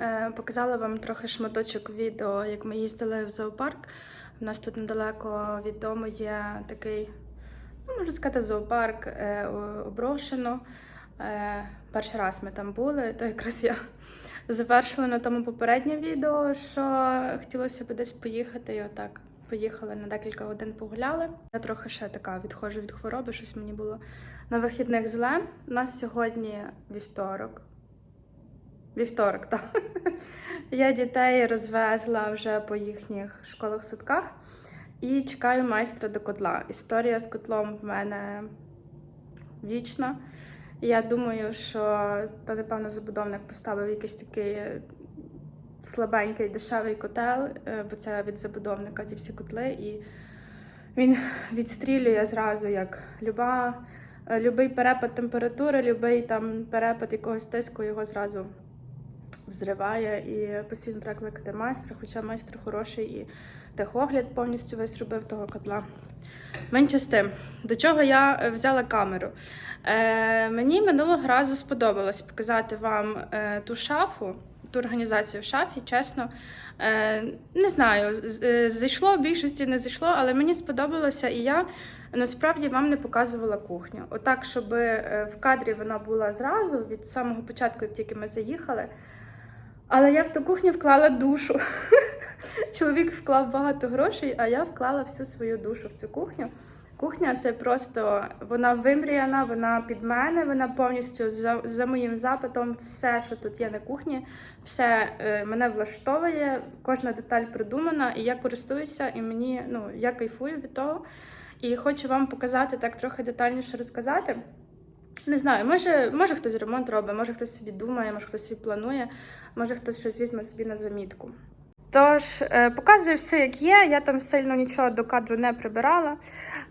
Е, Показала вам трохи шматочок відео, як ми їздили в зоопарк. У нас тут недалеко від дому є такий, ну можна сказати, зоопарк е, оброшено. Е, Перший раз ми там були, то якраз я завершила на тому попереднє відео, що хотілося б десь поїхати і отак. Поїхали на декілька годин погуляли. Я трохи ще така відходжу від хвороби, щось мені було на вихідних зле. У нас сьогодні вівторок. Вівторок, так. Я дітей розвезла вже по їхніх школах-садках і чекаю майстра до котла. Історія з котлом в мене вічна. Я думаю, що то, напевно, забудовник поставив якийсь такий слабенький дешевий котел, е, бо це від забудовника ті всі котли, і він відстрілює зразу як люба, е, любий перепад температури, любий там перепад якогось тиску його зразу взриває і постійно треба кликати майстра, хоча майстер хороший і техогляд повністю весь робив того котла. Менше з тим, до чого я е, взяла камеру. Е, мені минулого разу сподобалось показати вам е, ту шафу, ту організацію в шафі, чесно. Е, не знаю, е, зайшло в більшості, не зайшло, але мені сподобалося, і я насправді вам не показувала кухню. Отак, щоб е, в кадрі вона була зразу від самого початку, як тільки ми заїхали. Але я в ту кухню вклала душу. Чоловік вклав багато грошей, а я вклала всю свою душу в цю кухню. Кухня це просто вона вимріяна, вона під мене, вона повністю за, за моїм запитом. Все, що тут є на кухні, все е, мене влаштовує, кожна деталь продумана, і я користуюся, і мені ну я кайфую від того. І хочу вам показати так трохи детальніше розказати. Не знаю, може, може хтось ремонт робить, може хтось собі думає, може хтось собі планує, може хтось щось візьме собі на замітку. Тож, е, показую все, як є. Я там сильно нічого до кадру не прибирала.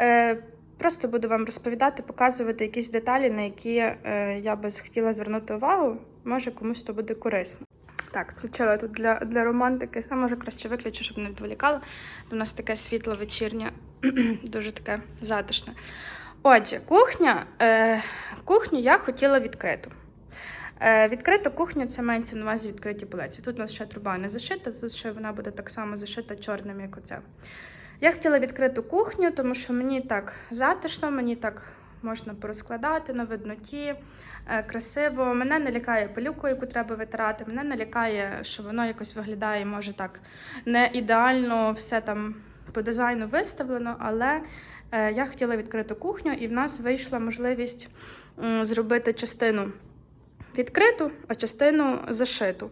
Е, просто буду вам розповідати, показувати якісь деталі, на які е, я би хотіла звернути увагу. Може, комусь то буде корисно. Так, включила тут для, для романтики, а може краще виключу, щоб не відволікала. У нас таке світло вечірнє, дуже таке затишне. Отже, кухня. Е, кухню я хотіла відкриту. Е, відкриту кухню це мається на увазі відкриті полиці. Тут у нас ще труба не зашита, тут ще вона буде так само зашита чорним, як оце. Я хотіла відкриту кухню, тому що мені так затишно, мені так можна порозкладати на видноті, е, красиво. Мене не лякає пилюку, яку треба витирати. Мене не лякає, що воно якось виглядає, може так не ідеально, все там по дизайну виставлено, але е, я хотіла відкриту кухню, і в нас вийшла можливість зробити частину відкриту, а частину зашиту.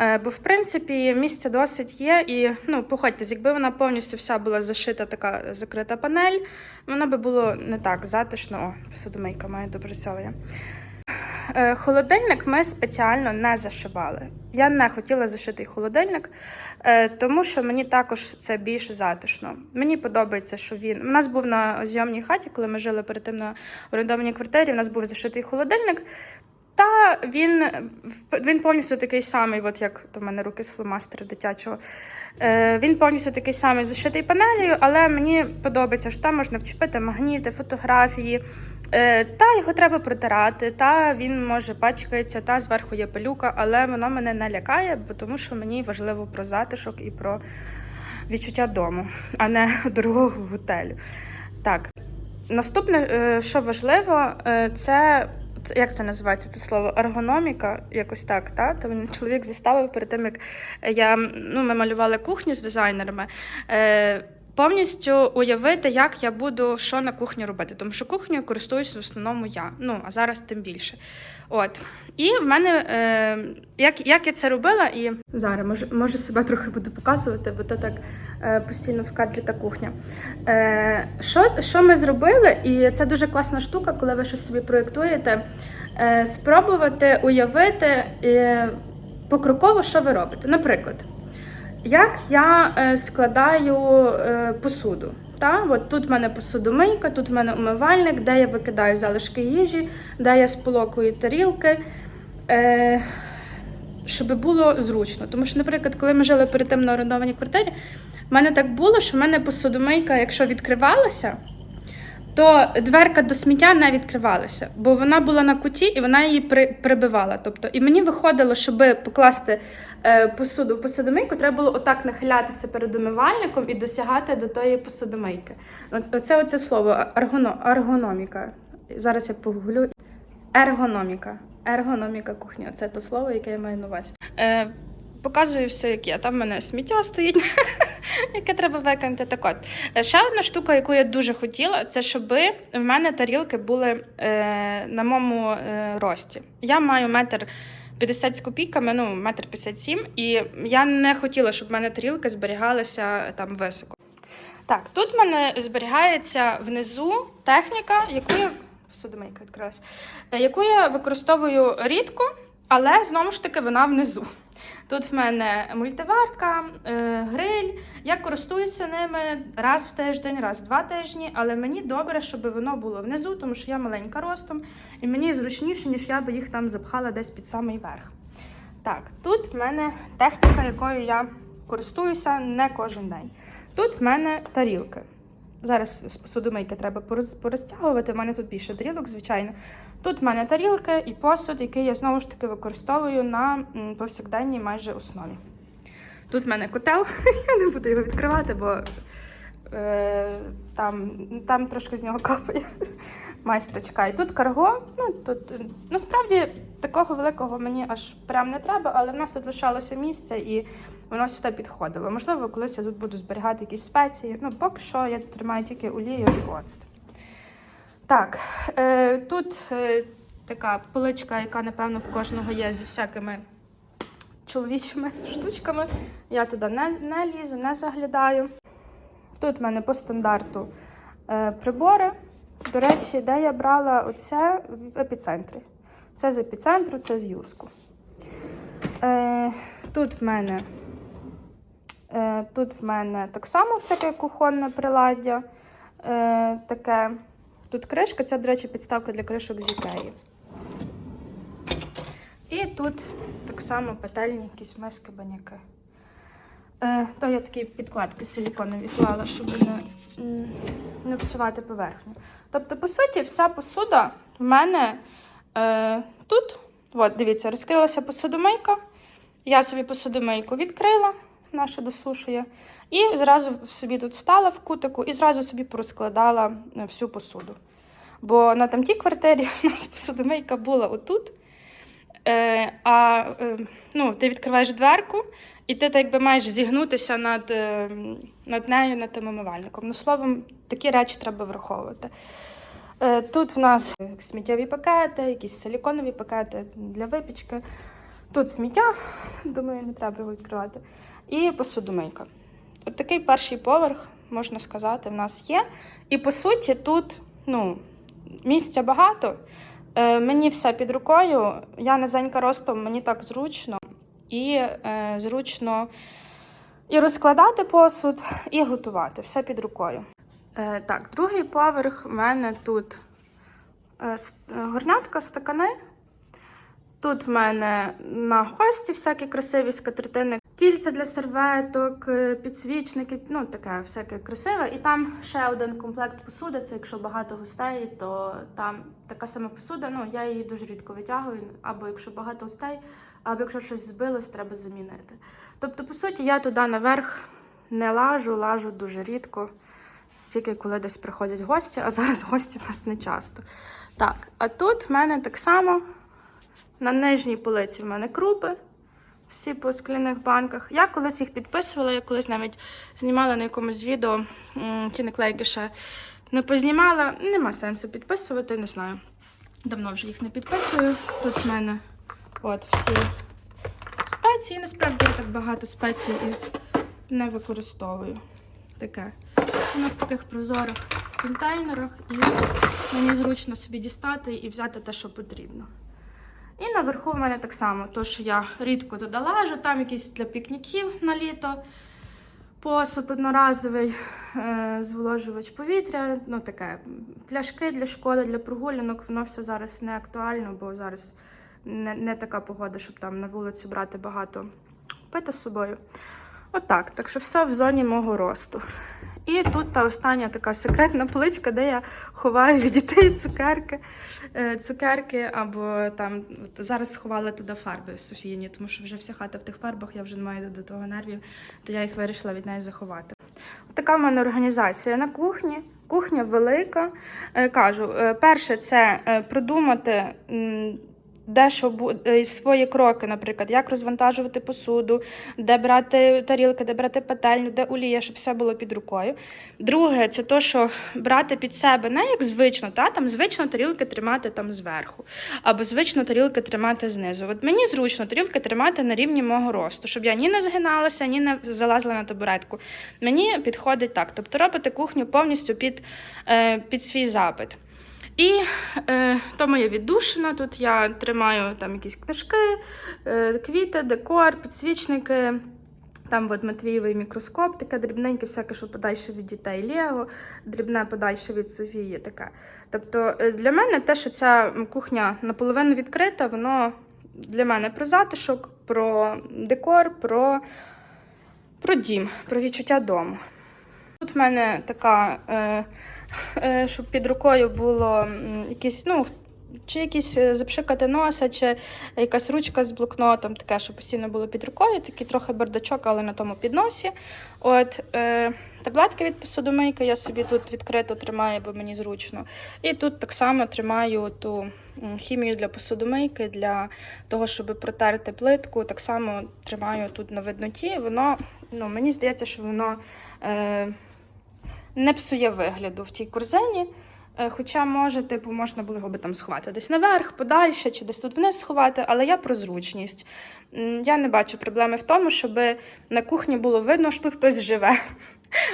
Е, Бо, в принципі, місця досить є, і ну, погодьтесь, якби вона повністю вся була зашита, така закрита панель, вона би було не так затишно. О, посудомийка має добре. Е, Холодильник ми спеціально не зашивали. Я не хотіла зашитий холодильник, е, тому що мені також це більш затишно. Мені подобається, що він. У нас був на зйомній хаті, коли ми жили перед тим на орендованій квартирі. У нас був зашитий холодильник. Та він, він повністю такий самий, от як до мене руки з фломастера дитячого. Е, він повністю такий самий зашитий панелею, але мені подобається, що там можна вчепити магніти, фотографії. Е, та його треба протирати, та він може пачкається, та зверху є пилюка, але воно мене не лякає, бо тому що мені важливо про затишок і про відчуття дому, а не дорогого готелю. Так, наступне, е, що важливо, е, це. Це- Як це називається це слово? Ергономіка, якось так, та? То він чоловік зіставив перед тим, як я ну, ми малювали кухню з дизайнерами. Е, повністю уявити, як я буду що на кухні робити. Тому що кухнею користуюсь в основному я. Ну, а зараз тим більше. От. І в мене, е, як, як я це робила, і зараз може, може себе трохи буду показувати, бо то так е, постійно в кадрі та кухня. Е, що, що ми зробили? І це дуже класна штука, коли ви щось собі проєктуєте. Е, спробувати уявити е, покроково, що ви робите. Наприклад, як я е, складаю е, посуду. Та? От тут в мене посудомийка, тут в мене умивальник, де я викидаю залишки їжі, де я сполокую тарілки. Е, щоб було зручно. Тому що, наприклад, коли ми жили перед тим на орендованій квартирі, в мене так було, що в мене посудомийка, якщо відкривалася, то дверка до сміття не відкривалася, бо вона була на куті і вона її при, прибивала. Тобто, і мені виходило, щоб покласти е, посуду в посудомийку, треба було отак нахилятися перед умивальником і досягати до тої посудомийки. Оце оце, слово аргоно, аргономіка. Зараз я погуглю. Ергономіка. Ергономіка кухні. Це те слово, яке я маю на увазі. Е, показую все, як є. Там в мене сміття стоїть, яке треба викинути. Так от. Е, Ще одна штука, яку я дуже хотіла, це щоб в мене тарілки були е, на моєму е, рості. Я маю метр 50 з копійками, ну, метр 57, і я не хотіла, щоб в мене тарілки зберігалися там високо. Так, тут в мене зберігається внизу техніка, яку я е, яку я використовую рідко, але знову ж таки вона внизу. Тут в мене мультиварка, е, гриль. Я користуюся ними раз в тиждень, раз в два тижні, але мені добре, щоб воно було внизу, тому що я маленька ростом, і мені зручніше, ніж я би їх там запхала десь під самий верх. Так, тут в мене техніка, якою я користуюся не кожен день. Тут в мене тарілки. Зараз з посудомийки треба порозтягувати. У мене тут більше тарілок, звичайно. Тут в мене тарілки і посуд, який я знову ж таки використовую на повсякденній майже основі. Тут в мене котел, я не буду його відкривати, бо е, там, там трошки з нього капає майстрочка. І тут карго. Ну, тут, е, насправді такого великого мені аж прям не треба, але в нас тут лишалося місце і воно сюди підходило. Можливо, колись я тут буду зберігати якісь спеції. Ну, поки що я тут тримаю тільки олію і оцет. Так, е, тут е, така поличка, яка, напевно, в кожного є зі всякими чоловічими штучками. Я туди не, не лізу, не заглядаю. Тут в мене по стандарту е, прибори. До речі, де я брала оце в епіцентрі. Це з епіцентру, це з юску. Е, тут в мене Е, Тут в мене так само всяке кухонне приладдя. Е, таке. Тут кришка, це, до речі, підставка для кришок з Ікеї. І тут так само петельні якісь миски, баняки. Е, то я такі підкладки силіконові клала, щоб не, не псувати поверхню. Тобто, по суті, вся посуда в мене е, тут. От, дивіться, розкрилася посудомийка. Я собі посудомийку відкрила наша досушує. І зразу собі тут стала в кутику і зразу собі порозкладала е, всю посуду. Бо на тамтій квартирі у нас посудомийка була отут. Е, а е, ну, ти відкриваєш дверку, і ти так би маєш зігнутися над, е, над нею, над тим умивальником. Ну, словом, такі речі треба враховувати. Е, тут в нас сміттєві пакети, якісь силіконові пакети для випічки. Тут сміття, думаю, не треба його відкривати. І посудомийка. От такий перший поверх, можна сказати, в нас є. І по суті, тут ну, місця багато. Е, мені все під рукою. Я низенька ростом, мені так зручно. І е, зручно і розкладати посуд, і готувати. Все під рукою. Е, так, другий поверх в мене тут е, горнятка, стакани. Тут в мене на гості всякі красиві скатертини, кільця для серветок, е, підсвічники, ну таке всяке красиве. І там ще один комплект посуди. Це якщо багато гостей, то там така сама посуда. Ну я її дуже рідко витягую, або якщо багато гостей, або якщо щось збилось, треба замінити. Тобто, по суті, я туди наверх не лажу, лажу дуже рідко. Тільки коли десь приходять гості, а зараз гості в нас не часто. Так, а тут в мене так само на нижній полиці в мене крупи, всі по скляних банках. Я колись їх підписувала, я колись навіть знімала на якомусь відео. Ті наклейки ще не познімала. Нема сенсу підписувати, не знаю. Давно вже їх не підписую. Тут в мене от всі спеції. Насправді я так багато спецій і не використовую. Таке. Воно в таких прозорих контейнерах, і мені зручно собі дістати і взяти те, що потрібно. І наверху в мене так само, то що я рідко додалежу, там якісь для пікніків на літо, посуд одноразовий, е, зволожувач повітря, ну таке, пляшки для школи, для прогулянок, воно все зараз не актуально, бо зараз не, не така погода, щоб там на вулицю брати багато пити з собою. Отак. Так що все в зоні мого росту. І тут та остання така секретна поличка, де я ховаю від дітей цукерки, Е, цукерки або там зараз сховала туди фарби Софіїні, тому що вже вся хата в тих фарбах, я вже не маю до того нервів, то я їх вирішила від неї заховати. Така в мене організація на кухні. Кухня велика. Е, Кажу, е, перше, це продумати. Де що е, свої кроки, наприклад, як розвантажувати посуду, де брати тарілки, де брати пательню, де олія, щоб все було під рукою. Друге, це то, що брати під себе не як звично, та там звично тарілки тримати там зверху, або звично тарілки тримати знизу. От мені зручно тарілки тримати на рівні мого росту, щоб я ні не згиналася, ні не залазила на табуретку. Мені підходить так. Тобто робити кухню повністю під, е, під свій запит. І е, то моя віддушина. Тут я тримаю там якісь книжки, е, квіти, декор, підсвічники. Там от Матвієвий мікроскоп, таке дрібненьке, всяке, що подальше від дітей Лего, дрібне подальше від Софії. Таке. Тобто е, для мене те, що ця кухня наполовину відкрита, воно для мене про затишок, про декор, про, про дім, про відчуття дому. Тут в мене така, е, е, щоб під рукою було якісь, ну, чи якісь е, запшикати носа, чи якась ручка з блокнотом, таке, що постійно було під рукою, такий трохи бардачок, але на тому підносі. От, е, таблетки від посудомийки я собі тут відкрито тримаю, бо мені зручно. І тут так само тримаю ту хімію для посудомийки, для того, щоб протерти плитку. Так само тримаю тут на видноті. Воно, ну, мені здається, що воно. Е, не псує вигляду в тій корзині. Е, Хоча, може, типу, можна було би там сховати десь наверх, подальше, чи десь тут вниз сховати, але я про зручність. Я не бачу проблеми в тому, щоб на кухні було видно, що тут хтось живе.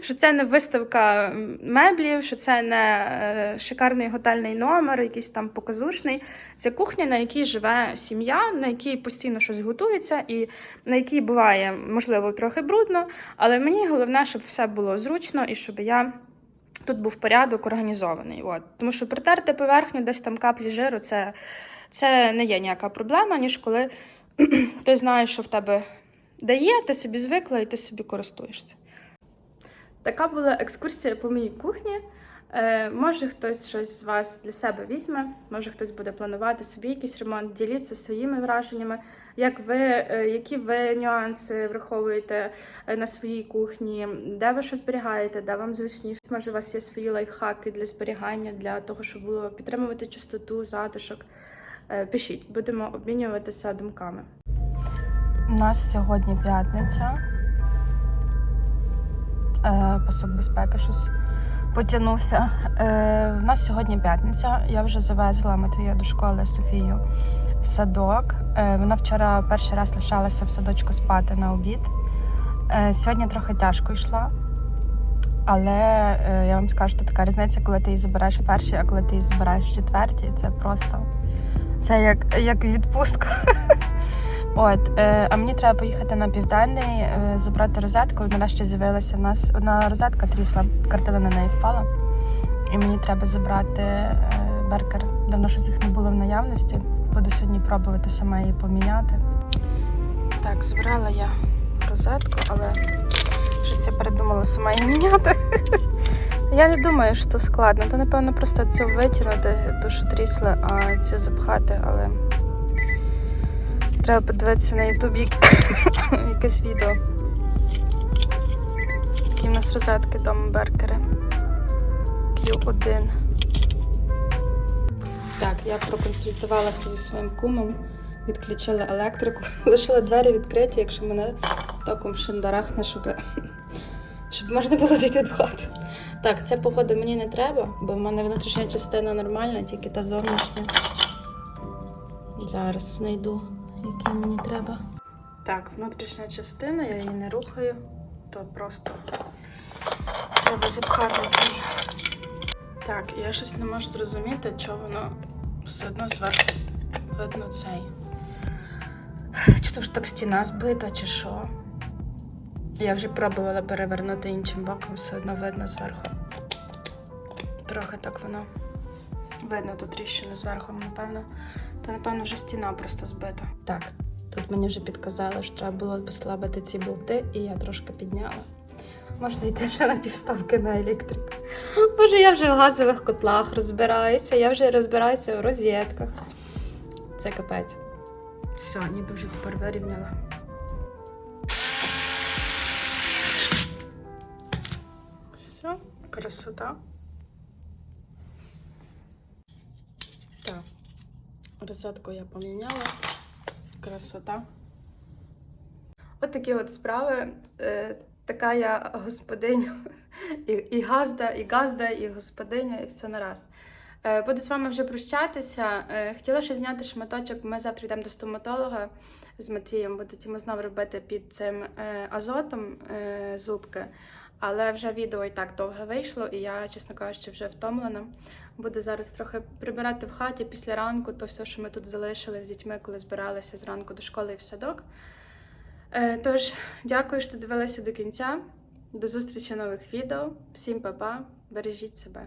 Що це не виставка меблів, що це не е, шикарний готельний номер, якийсь там показушний. Це кухня, на якій живе сім'я, на якій постійно щось готується, і на якій буває, можливо, трохи брудно, але мені головне, щоб все було зручно і щоб я тут був порядок організований. От. Тому що притерти поверхню, десь там каплі жиру, це, це не є ніяка проблема, ніж коли ти знаєш, що в тебе дає, ти собі звикла і ти собі користуєшся. Така була екскурсія по моїй кухні. Е, може, хтось щось з вас для себе візьме, може хтось буде планувати собі якийсь ремонт. Діліться своїми враженнями, як ви, е, які ви нюанси враховуєте е, на своїй кухні, де ви що зберігаєте, де вам зручніше. Може, у вас є свої лайфхаки для зберігання, для того, щоб було підтримувати чистоту, затишок. Пишіть, будемо обмінюватися думками. У нас сьогодні п'ятниця. Пасок безпеки щось потягнувся. Е, в нас сьогодні п'ятниця. Я вже завезла Матвія до школи Софію в садок. Е, вона вчора перший раз лишалася в садочку спати на обід. Е, сьогодні трохи тяжко йшла. Але е, я вам скажу, що така різниця, коли ти її забираєш в першій, а коли ти її забираєш четвертій, це просто це як, як відпустка. От, е, а мені треба поїхати на південний, е, забрати розетку. Нарешті з'явилася в нас одна розетка трісла, картина на неї впала. І мені треба забрати е, беркер. Давно щось їх не було в наявності. Буду сьогодні пробувати сама її поміняти. Так, збирала я розетку, але щось я передумала сама її міняти. Я не думаю, що це складно. То, напевно, просто цю витягнути, ту, що трісла, а цю запхати, але. Треба подивитися на ютубі якесь відео. Які в нас розетки вдома беркери. Q1. Так, я проконсультувалася зі своїм кумом, відключила електрику, лишила двері відкриті, якщо мене током шиндарахне, щоб, щоб можна було зайти до хати. Так, ця погода мені не треба, бо в мене внутрішня частина нормальна, тільки та зовнішня. Зараз знайду, який мені треба. Так, внутрішня частина, я її не рухаю, то просто треба запхати цей. Так, я щось не можу зрозуміти, чого воно все одно зверху видно цей. Чи то ж так стіна збита, чи що. Я вже пробувала перевернути іншим боком, все одно видно зверху. Трохи так воно видно ту тріщину зверху, напевно. То, напевно, вже стіна просто збита. Так, Тут мені вже підказали, що треба було послабити ці болти, і я трошки підняла. Можна йти вже на півставки на електрику. Боже, я вже в газових котлах розбираюся, я вже розбираюся в розетках. Це капець. Все, ніби вже тепер вирівняла. Все, красота. Так, розетку я поміняла. Красота. От такі от справи. Е, така я господиня. І, і газда, і газда, і господиня, і все нараз. Е, буду з вами вже прощатися. Е, хотіла ще зняти шматочок. Ми завтра йдемо до стоматолога з Матвієм. Йому знову робити під цим азотом зубки. Але вже відео і так довго вийшло, і я, чесно кажучи, вже втомлена. Буду зараз трохи прибирати в хаті після ранку, то все, що ми тут залишили з дітьми, коли збиралися зранку до школи і в садок. Е, Тож, дякую, що дивилися до кінця. До зустрічі нових відео. Всім па-па, бережіть себе.